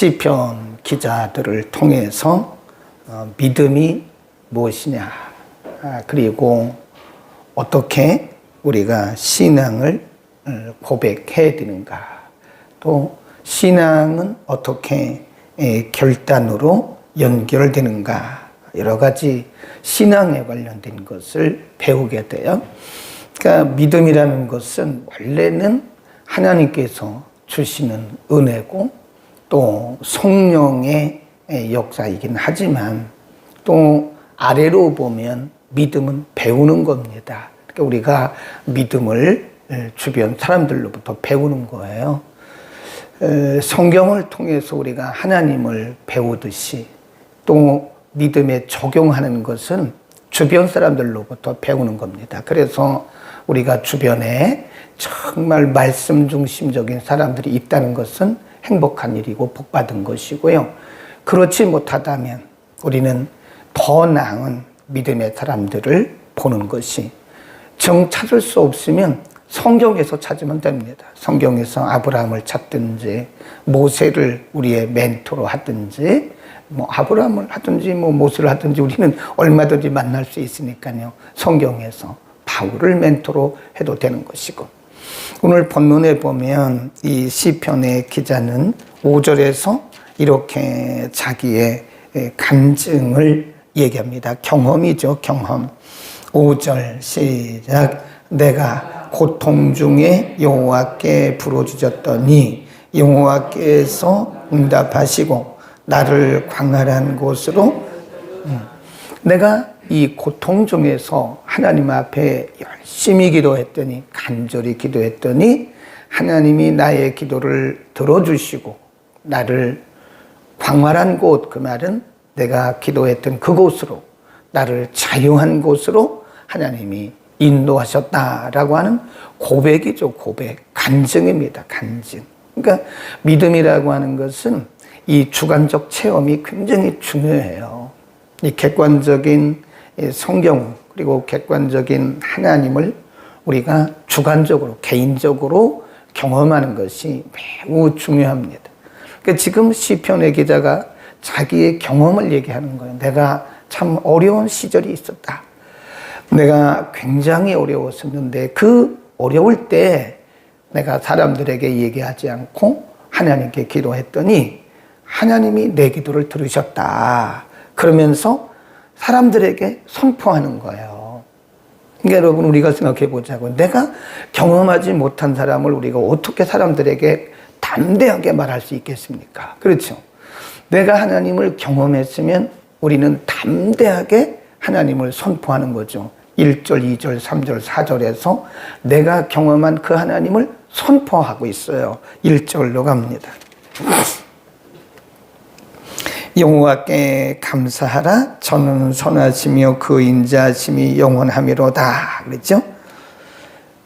시편 기자들을 통해서 어, 믿음이 무엇이냐. 아, 그리고 어떻게 우리가 신앙을 어, 고백해야 되는가. 또 신앙은 어떻게 에, 결단으로 연결되는가. 여러 가지 신앙에 관련된 것을 배우게 돼요. 그러니까 믿음이라는 것은 원래는 하나님께서 주시는 은혜고 또 성령의 역사이긴 하지만 또 아래로 보면 믿음은 배우는 겁니다. 그러니까 우리가 믿음을 주변 사람들로부터 배우는 거예요. 에, 성경을 통해서 우리가 하나님을 배우듯이 또 믿음에 적용하는 것은 주변 사람들로부터 배우는 겁니다. 그래서 우리가 주변에 정말 말씀 중심적인 사람들이 있다는 것은 행복한 일이고 복받은 것이고요. 그렇지 못하다면 우리는 더 나은 믿음의 사람들을 보는 것이 정 찾을 수 없으면 성경에서 찾으면 됩니다. 성경에서 아브라함을 찾든지 모세를 우리의 멘토로 하든지 뭐 아브라함을 하든지 뭐 모세를 하든지 우리는 얼마든지 만날 수 있으니까요. 성경에서 바울을 멘토로 해도 되는 것이고 오늘 본문에 보면 이 시편의 기자는 5절에서 이렇게 자기의 간증을 얘기합니다. 경험이죠, 경험. 5절 시작. 내가 고통 중에 여호와께 부르짖었더니 여호와께서 응답하시고 나를 광활한 곳으로 음, 내가 이 고통 중에서 하나님 앞에 열심히 기도했더니 간절히 기도했더니 하나님이 나의 기도를 들어주시고 나를 광활한 곳 그 말은 내가 기도했던 그곳으로 나를 자유한 곳으로 하나님이 인도하셨다라고 하는 고백이죠 고백. 간증입니다 간증. 그러니까 믿음이라고 하는 것은 이 주관적 체험이 굉장히 중요해요. 이 객관적인 성경 그리고 객관적인 하나님을 우리가 주관적으로 개인적으로 경험하는 것이 매우 중요합니다. 그러니까 지금 시편의 기자가 자기의 경험을 얘기하는 거예요. 내가 참 어려운 시절이 있었다. 내가 굉장히 어려웠었는데 그 어려울 때 내가 사람들에게 얘기하지 않고 하나님께 기도했더니 하나님이 내 기도를 들으셨다. 그러면서 사람들에게 선포하는 거예요. 그러니까 여러분 우리가 생각해 보자고 내가 경험하지 못한 사람을 우리가 어떻게 사람들에게 담대하게 말할 수 있겠습니까? 그렇죠. 내가 하나님을 경험했으면 우리는 담대하게 하나님을 선포하는 거죠. 1절, 2절, 3절, 4절에서 내가 경험한 그 하나님을 선포하고 있어요. 1절로 갑니다. 여호와께 감사하라 저는 선하시며 그 인자하심이 영원하미로다 그랬죠?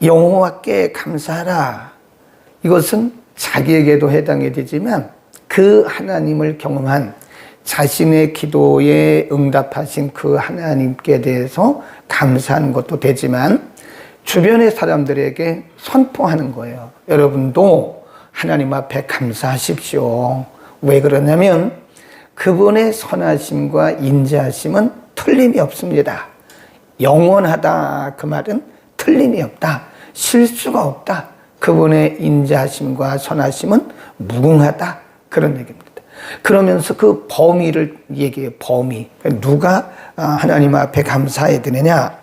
여호와께 감사하라 이것은 자기에게도 해당이 되지만 그 하나님을 경험한 자신의 기도에 응답하신 그 하나님께 대해서 감사하는 것도 되지만 주변의 사람들에게 선포하는 거예요. 여러분도 하나님 앞에 감사하십시오. 왜 그러냐면 그분의 선하심과 인자하심은 틀림이 없습니다. 영원하다 그 말은 틀림이 없다. 실수가 없다. 그분의 인자하심과 선하심은 무궁하다. 그런 얘기입니다. 그러면서 그 범위를 얘기해 범위. 누가 하나님 앞에 감사해야 되느냐?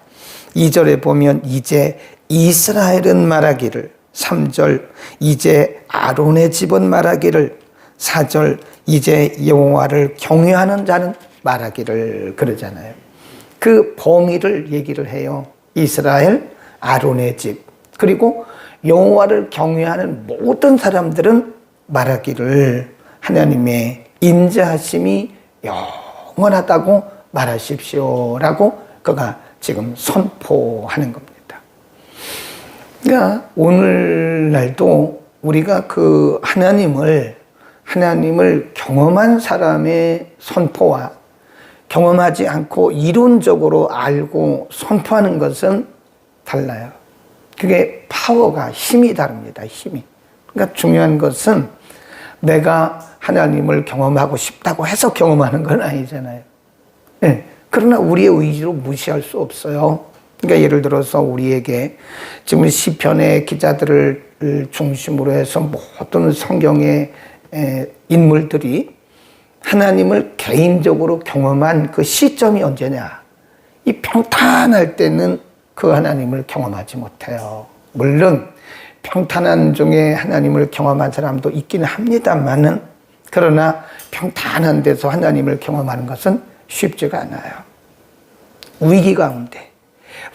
2절에 보면 이제 이스라엘은 말하기를 3절 이제 아론의 집은 말하기를 4절 이제 여호와를 경외하는 자는 말하기를 그러잖아요. 그 범위를 얘기를 해요. 이스라엘 아론의 집 그리고 여호와를 경외하는 모든 사람들은 말하기를 하나님의 인자하심이 영원하다고 말하십시오라고 그가 지금 선포하는 겁니다. 그러니까 오늘날도 우리가 그 하나님을 하나님을 경험한 사람의 선포와 경험하지 않고 이론적으로 알고 선포하는 것은 달라요. 그게 파워가 힘이 다릅니다. 힘이. 그러니까 중요한 것은 내가 하나님을 경험하고 싶다고 해서 경험하는 건 아니잖아요. 예. 그러나 우리의 의지로 무시할 수 없어요. 그러니까 예를 들어서 우리에게 지금 시편의 기자들을 중심으로 해서 모든 성경의 에, 인물들이 하나님을 개인적으로 경험한 그 시점이 언제냐? 이 평탄할 때는 그 하나님을 경험하지 못해요. 물론 평탄한 중에 하나님을 경험한 사람도 있기는 합니다만은 그러나 평탄한 데서 하나님을 경험하는 것은 쉽지가 않아요. 위기 가운데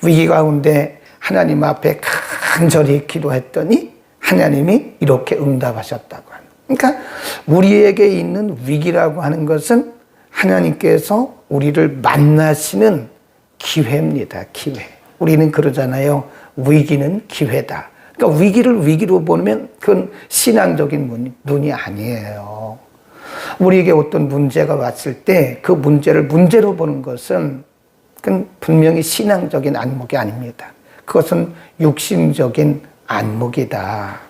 위기 가운데 하나님 앞에 간절히 기도했더니 하나님이 이렇게 응답하셨다고. 그러니까 우리에게 있는 위기라고 하는 것은 하나님께서 우리를 만나시는 기회입니다. 기회. 우리는 그러잖아요. 위기는 기회다. 그러니까 위기를 위기로 보면 그건 신앙적인 눈이 아니에요. 우리에게 어떤 문제가 왔을 때 그 문제를 문제로 보는 것은 그건 분명히 신앙적인 안목이 아닙니다. 그것은 육신적인 안목이다.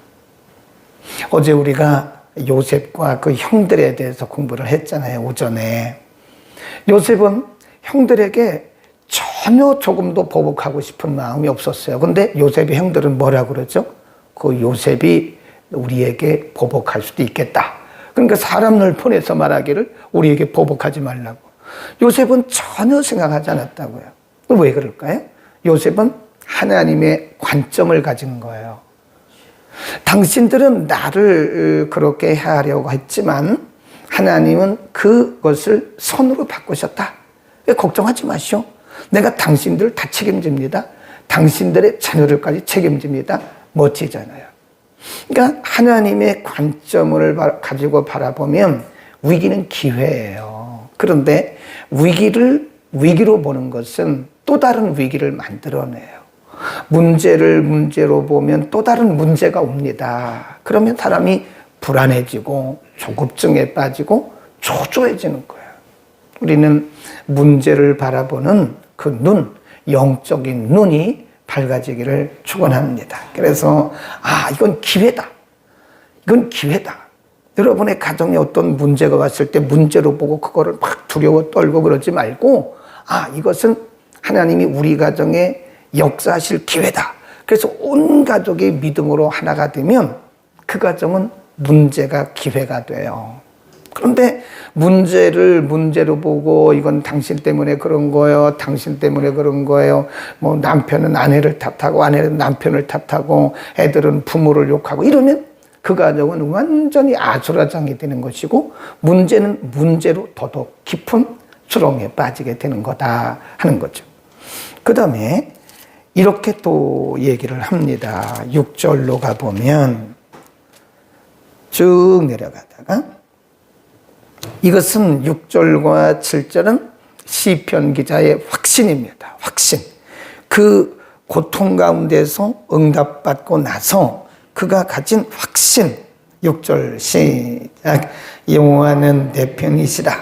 어제 우리가 요셉과 그 형들에 대해서 공부를 했잖아요, 오전에. 요셉은 형들에게 전혀 조금도 보복하고 싶은 마음이 없었어요. 근데 요셉의 형들은 뭐라 그러죠? 그 요셉이 우리에게 보복할 수도 있겠다. 그러니까 사람을 보내서 말하기를 우리에게 보복하지 말라고. 요셉은 전혀 생각하지 않았다고요. 왜 그럴까요? 요셉은 하나님의 관점을 가진 거예요. 당신들은 나를 그렇게 하려고 했지만 하나님은 그것을 손으로 바꾸셨다. 걱정하지 마시오. 내가 당신들을 다 책임집니다. 당신들의 자녀들까지 책임집니다. 멋지잖아요. 그러니까 하나님의 관점을 가지고 바라보면 위기는 기회예요. 그런데 위기를 위기로 보는 것은 또 다른 위기를 만들어내요. 문제를 문제로 보면 또 다른 문제가 옵니다. 그러면 사람이 불안해지고 조급증에 빠지고 초조해지는 거예요. 우리는 문제를 바라보는 그 눈, 영적인 눈이 밝아지기를 축원합니다. 그래서 아 이건 기회다. 이건 기회다. 여러분의 가정에 어떤 문제가 왔을 때 문제로 보고 그거를 막 두려워 떨고 그러지 말고 아 이것은 하나님이 우리 가정에 역사하실 기회다. 그래서 온 가족이 믿음으로 하나가 되면 그 가정은 문제가 기회가 돼요. 그런데 문제를 문제로 보고 이건 당신 때문에 그런 거예요. 당신 때문에 그런 거예요. 뭐 남편은 아내를 탓하고 아내는 남편을 탓하고 애들은 부모를 욕하고 이러면 그 가정은 완전히 아수라장이 되는 것이고 문제는 문제로 더더욱 깊은 수렁에 빠지게 되는 거다 하는 거죠. 그 다음에 이렇게 또 얘기를 합니다. 6절로 가보면 쭉 내려가다가 이것은 6절과 7절은 시편 기자의 확신입니다. 확신. 그 고통 가운데서 응답받고 나서 그가 가진 확신. 6절 시작. 여호와는 내 편이시라.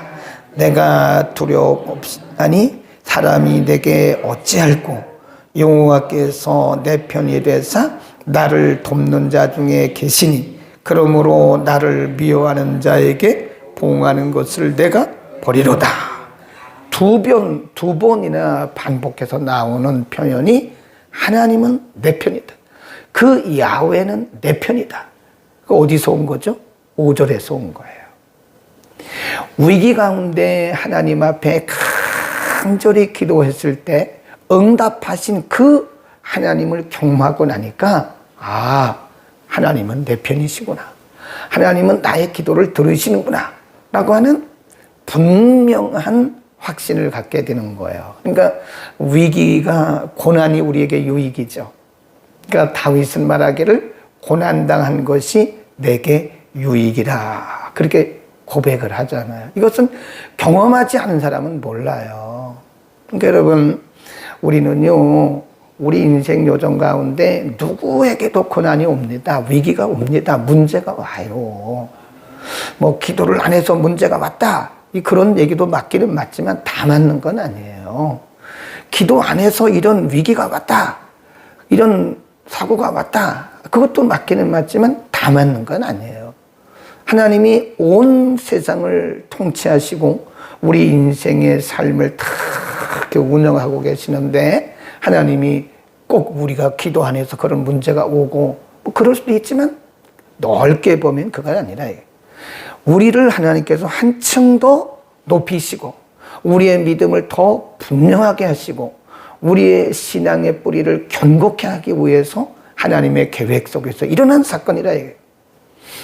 내가 두려움 없나니 사람이 내게 어찌할꼬 여호와께서 내 편이 되사 나를 돕는 자 중에 계시니 그러므로 나를 미워하는 자에게 봉하는 것을 내가 버리로다. 두 번, 두 번이나 반복해서 나오는 표현이 하나님은 내 편이다. 그 야훼는 내 편이다. 그 어디서 온 거죠? 5절에서 온 거예요. 위기 가운데 하나님 앞에 간절히 기도했을 때 응답하신 그 하나님을 경험하고 나니까 아 하나님은 내 편이시구나. 하나님은 나의 기도를 들으시는구나. 라고 하는 분명한 확신을 갖게 되는 거예요. 그러니까 위기가 고난이 우리에게 유익이죠. 그러니까 다윗은 말하기를 고난당한 것이 내게 유익이라. 그렇게 고백을 하잖아요. 이것은 경험하지 않은 사람은 몰라요. 그러니까 여러분 우리는요, 우리 인생 요정 가운데 누구에게도 고난이 옵니다. 위기가 옵니다. 문제가 와요. 뭐, 기도를 안 해서 문제가 왔다. 그런 얘기도 맞기는 맞지만 다 맞는 건 아니에요. 기도 안 해서 이런 위기가 왔다. 이런 사고가 왔다. 그것도 맞기는 맞지만 다 맞는 건 아니에요. 하나님이 온 세상을 통치하시고 우리 인생의 삶을 다 이렇게 운영하고 계시는데 하나님이 꼭 우리가 기도 안에서 그런 문제가 오고 뭐 그럴 수도 있지만 넓게 보면 그건 아니라 우리를 하나님께서 한층 더 높이시고 우리의 믿음을 더 분명하게 하시고 우리의 신앙의 뿌리를 견고케 하기 위해서 하나님의 계획 속에서 일어난 사건이라 이게.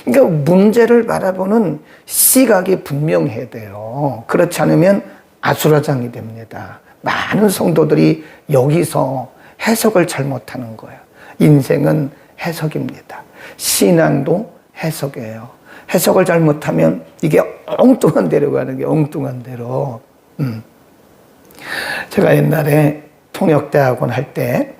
그러니까 문제를 바라보는 시각이 분명해야 돼요. 그렇지 않으면 아수라장이 됩니다. 많은 성도들이 여기서 해석을 잘못하는 거예요. 인생은 해석입니다. 신앙도 해석이에요. 해석을 잘못하면 이게 엉뚱한 데로 가는 게 엉뚱한 데로. 음. 제가 옛날에 통역대학원 할 때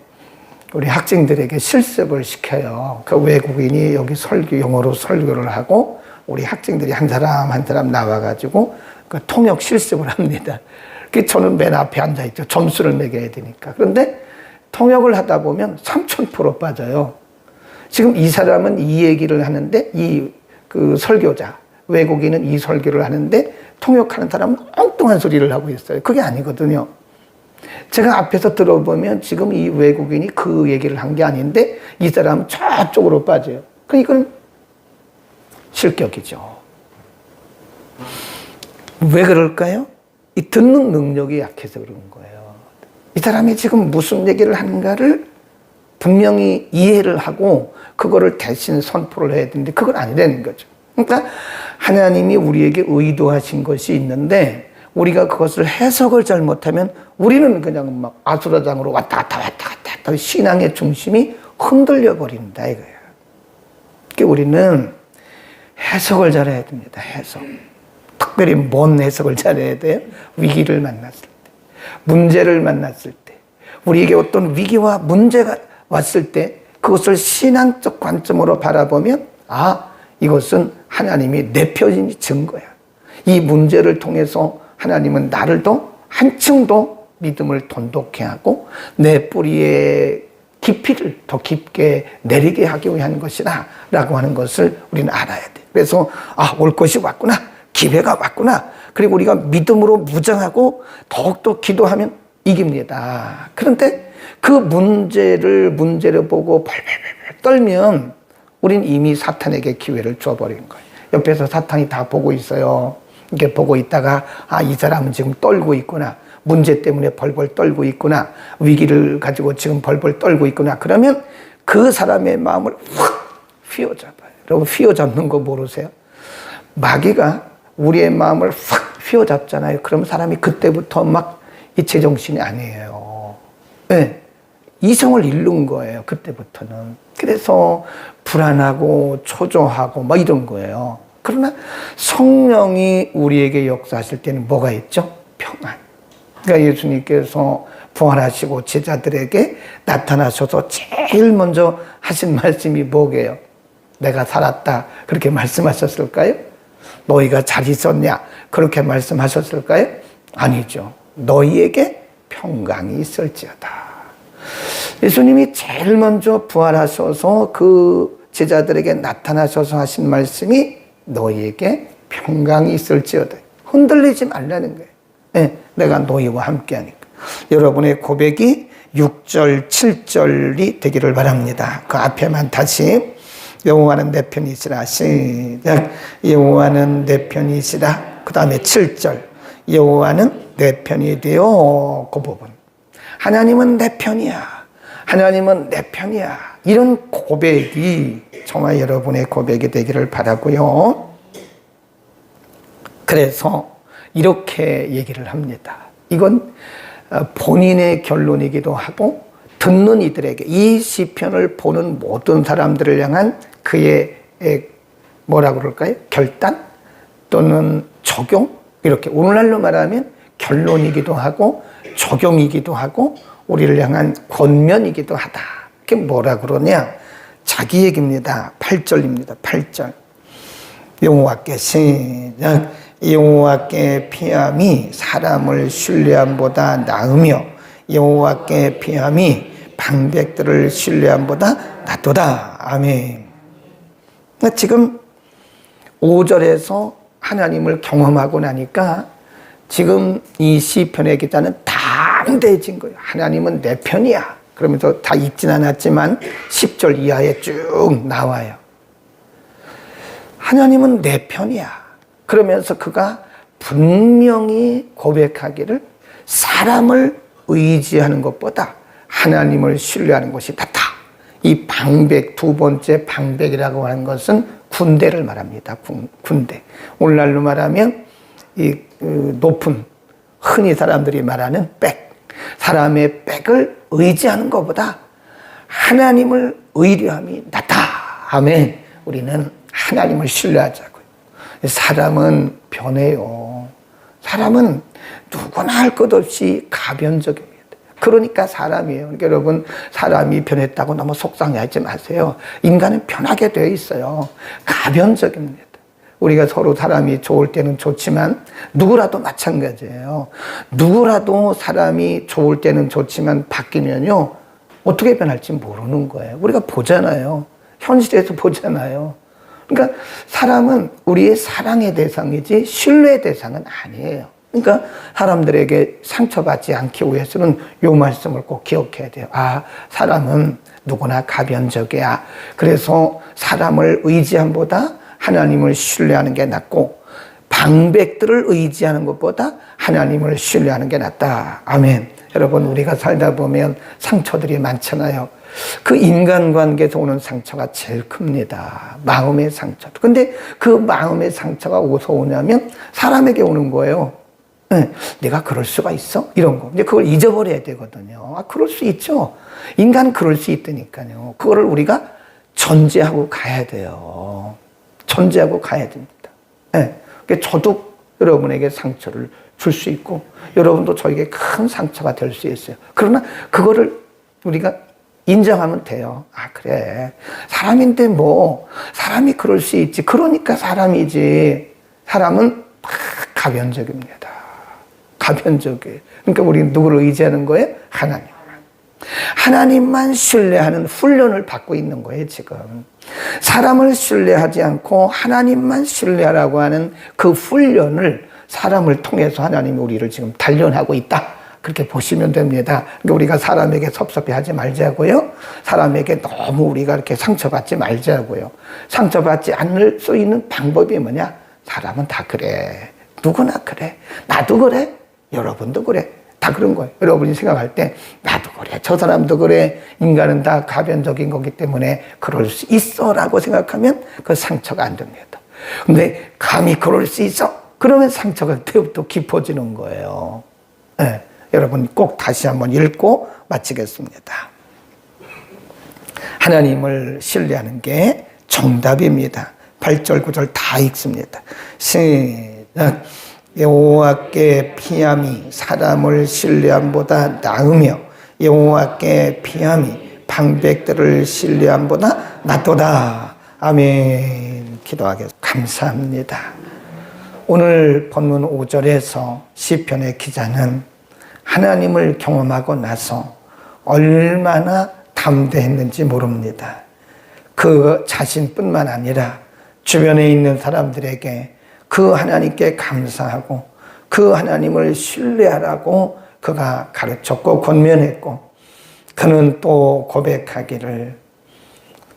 우리 학생들에게 실습을 시켜요. 그 외국인이 여기 설교, 영어로 설교를 하고 우리 학생들이 한 사람 한 사람 나와가지고 그 통역 실습을 합니다. 그 저는 맨 앞에 앉아 있죠. 점수를 매겨야 되니까. 그런데 통역을 하다 보면 3,000% 빠져요. 지금 이 사람은 이 얘기를 하는데 이 그 설교자, 외국인은 이 설교를 하는데 통역하는 사람은 엉뚱한 소리를 하고 있어요. 그게 아니거든요. 제가 앞에서 들어보면 지금 이 외국인이 그 얘기를 한 게 아닌데 이 사람은 저쪽으로 빠져요. 그 이건 실격이죠. 왜 그럴까요? 이 듣는 능력이 약해서 그런 거예요. 이 사람이 지금 무슨 얘기를 하는가를 분명히 이해를 하고 그거를 대신 선포를 해야 되는데 그건 아니라는 거죠. 그러니까 하나님이 우리에게 의도하신 것이 있는데 우리가 그것을 해석을 잘못하면 우리는 그냥 막 아수라장으로 왔다 갔다 왔다 갔다 했다 신앙의 중심이 흔들려 버린다 이거예요. 그러니까 우리는 해석을 잘해야 됩니다. 해석. 특별히 뭔 해석을 잘해야 돼요? 위기를 만났을 때, 문제를 만났을 때, 우리에게 어떤 위기와 문제가 왔을 때 그것을 신앙적 관점으로 바라보면 아 이것은 하나님이 내 편인 증거야. 이 문제를 통해서 하나님은 나를 더 한층 더 믿음을 돈독해 하고 내 뿌리의 깊이를 더 깊게 내리게 하기 위한 것이다 라고 하는 것을 우리는 알아야 돼. 그래서 아, 올 것이 왔구나. 기회가 왔구나. 그리고 우리가 믿음으로 무장하고 더욱더 기도하면 이깁니다. 그런데 그 문제를 문제를 보고 발발발 떨면 우린 이미 사탄에게 기회를 줘버린 거예요. 옆에서 사탄이 다 보고 있어요. 이렇게 보고 있다가 아, 이 사람은 지금 떨고 있구나. 문제 때문에 벌벌 떨고 있구나. 위기를 가지고 지금 벌벌 떨고 있구나. 그러면 그 사람의 마음을 확 휘어잡아요. 여러분 휘어잡는 거 모르세요? 마귀가 우리의 마음을 확 휘어잡잖아요. 그럼 사람이 그때부터 막 이체 정신이 아니에요. 네. 이성을 잃는 거예요. 그때부터는. 그래서 불안하고 초조하고 막 이런 거예요. 그러나 성령이 우리에게 역사하실 때는 뭐가 있죠? 평안. 그러니까 예수님께서 부활하시고 제자들에게 나타나셔서 제일 먼저 하신 말씀이 뭐게요? 내가 살았다. 그렇게 말씀하셨을까요? 너희가 잘 있었냐? 그렇게 말씀하셨을까요? 아니죠. 너희에게 평강이 있을지어다. 예수님이 제일 먼저 부활하셔서 그 제자들에게 나타나셔서 하신 말씀이 너희에게 평강이 있을지어다. 흔들리지 말라는 거예요. 네, 내가 너희와 함께 하니까. 여러분의 고백이 6절, 7절이 되기를 바랍니다. 그 앞에만 다시 여호와는 내 편이시라. 시작. 여호와는 내 편이시라. 그 다음에 7절. 여호와는 내 편이 되어. 그 부분. 하나님은 내 편이야. 하나님은 내 편이야. 이런 고백이 정말 여러분의 고백이 되기를 바라고요. 그래서 이렇게 얘기를 합니다. 이건 본인의 결론이기도 하고 듣는 이들에게 이 시편을 보는 모든 사람들을 향한 그의 뭐라 그럴까요? 결단 또는 적용 이렇게 오늘날로 말하면 결론이기도 하고 적용이기도 하고 우리를 향한 권면이기도 하다. 그게 뭐라 그러냐? 자기 얘기입니다. 8절입니다. 8절. 여호와께 시작 여호와께 피함이 사람을 신뢰함보다 나으며 여호와께 피함이 방백들을 신뢰함보다 낫도다. 아멘. 그러니까 지금 5절에서 하나님을 경험하고 나니까 지금 이 시편의 기자는 담대해진 거예요. 하나님은 내 편이야. 그러면서 다 읽진 않았지만 10절 이하에 쭉 나와요. 하나님은 내 편이야. 그러면서 그가 분명히 고백하기를 사람을 의지하는 것보다 하나님을 신뢰하는 것이 낫다. 이 방백, 두 번째 방백이라고 하는 것은 군대를 말합니다. 군, 대 오늘날로 말하면 이 그, 높은 흔히 사람들이 말하는 백. 사람의 백을 의지하는 것보다 하나님을 의뢰함이 낫다. 아멘. 우리는 하나님을 신뢰하자고요. 사람은 변해요. 사람은 누구나 할 것 없이 가변적입니다. 그러니까 사람이에요. 그러니까 여러분, 사람이 변했다고 너무 속상해하지 마세요. 인간은 변하게 되어 있어요. 가변적입니다. 우리가 서로 사람이 좋을 때는 좋지만 누구라도 마찬가지예요. 누구라도 사람이 좋을 때는 좋지만 바뀌면요. 어떻게 변할지 모르는 거예요. 우리가 보잖아요. 현실에서 보잖아요. 그러니까 사람은 우리의 사랑의 대상이지 신뢰의 대상은 아니에요. 그러니까 사람들에게 상처받지 않기 위해서는 이 말씀을 꼭 기억해야 돼요. 아, 사람은 누구나 가변적이야. 그래서 사람을 의지함보다 하나님을 신뢰하는 게 낫고 방백들을 의지하는 것보다 하나님을 신뢰하는 게 낫다. 아멘. 여러분, 우리가 살다 보면 상처들이 많잖아요. 그 인간관계에서 오는 상처가 제일 큽니다. 마음의 상처. 근데 그 마음의 상처가 어디서 오냐면 사람에게 오는 거예요. 네, 내가 그럴 수가 있어? 이런 거. 이제 그걸 잊어버려야 되거든요. 아, 그럴 수 있죠. 인간은 그럴 수 있다니까요. 그거를 우리가 전제하고 가야 돼요. 전제하고 가야 됩니다. 네. 저도 여러분에게 상처를 줄 수 있고, 여러분도 저에게 큰 상처가 될 수 있어요. 그러나 그거를 우리가 인정하면 돼요. 아, 그래. 사람인데 뭐, 사람이 그럴 수 있지. 그러니까 사람이지. 사람은 가변적입니다. 가변적이에요. 그러니까 우리는 누구를 의지하는 거예요? 하나님. 하나님만 신뢰하는 훈련을 받고 있는 거예요, 지금. 사람을 신뢰하지 않고 하나님만 신뢰하라고 하는 그 훈련을 사람을 통해서 하나님이 우리를 지금 단련하고 있다. 그렇게 보시면 됩니다. 그러니까 우리가 사람에게 섭섭해하지 말자고요. 사람에게 너무 우리가 이렇게 상처받지 말자고요. 상처받지 않을 수 있는 방법이 뭐냐? 사람은 다 그래. 누구나 그래. 나도 그래. 여러분도 그래. 다 그런 거예요. 여러분이 생각할 때 나도 그래. 저 사람도 그래. 인간은 다 가변적인 거기 때문에 그럴 수 있어라고 생각하면 그 상처가 안 됩니다. 근데 감히 그럴 수 있어. 그러면 상처가 더욱더 깊어지는 거예요. 네. 여러분 꼭 다시 한번 읽고 마치겠습니다. 하나님을 신뢰하는 게 정답입니다. 8절, 9절 다 읽습니다. 시작. 여호와께 피함이 사람을 신뢰함보다 나으며 여호와께 피함이 방백들을 신뢰함보다 낫도다. 아멘. 기도하겠습니다. 감사합니다. 오늘 본문 5절에서 시편의 기자는 하나님을 경험하고 나서 얼마나 담대했는지 모릅니다. 그 자신뿐만 아니라 주변에 있는 사람들에게 그 하나님께 감사하고 그 하나님을 신뢰하라고 그가 가르쳤고 권면했고 그는 또 고백하기를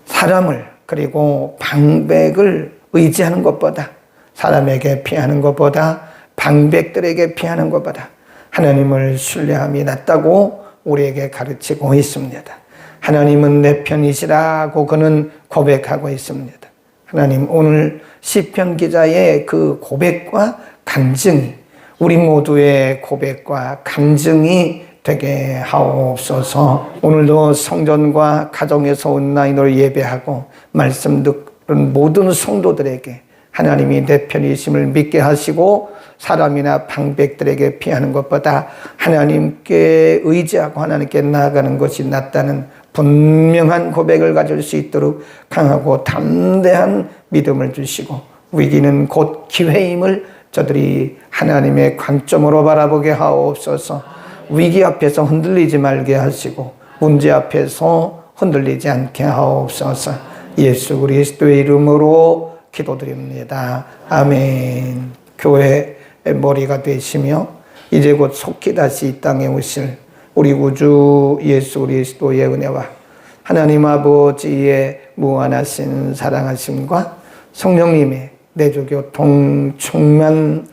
사람을 그리고 방백을 의지하는 것보다 사람에게 피하는 것보다 방백들에게 피하는 것보다 하나님을 신뢰함이 낫다고 우리에게 가르치고 있습니다. 하나님은 내 편이시라고 그는 고백하고 있습니다. 하나님 오늘 시편 기자의 그 고백과 간증이 우리 모두의 고백과 간증이 되게 하옵소서. 오늘도 성전과 가정에서 온라인으로 예배하고 말씀 듣는 모든 성도들에게 하나님이 내 편이심을 믿게 하시고 사람이나 방백들에게 피하는 것보다 하나님께 의지하고 하나님께 나아가는 것이 낫다는 분명한 고백을 가질 수 있도록 강하고 담대한 믿음을 주시고 위기는 곧 기회임을 저들이 하나님의 관점으로 바라보게 하옵소서 위기 앞에서 흔들리지 말게 하시고 문제 앞에서 흔들리지 않게 하옵소서 예수 그리스도의 이름으로 기도드립니다. 아멘. 교회의 머리가 되시며 이제 곧 속히 다시 이 땅에 오실 우리 구주 예수 그리스도의 은혜와 하나님 아버지의 무한하신 사랑하심과 성령님의 내조교 동충만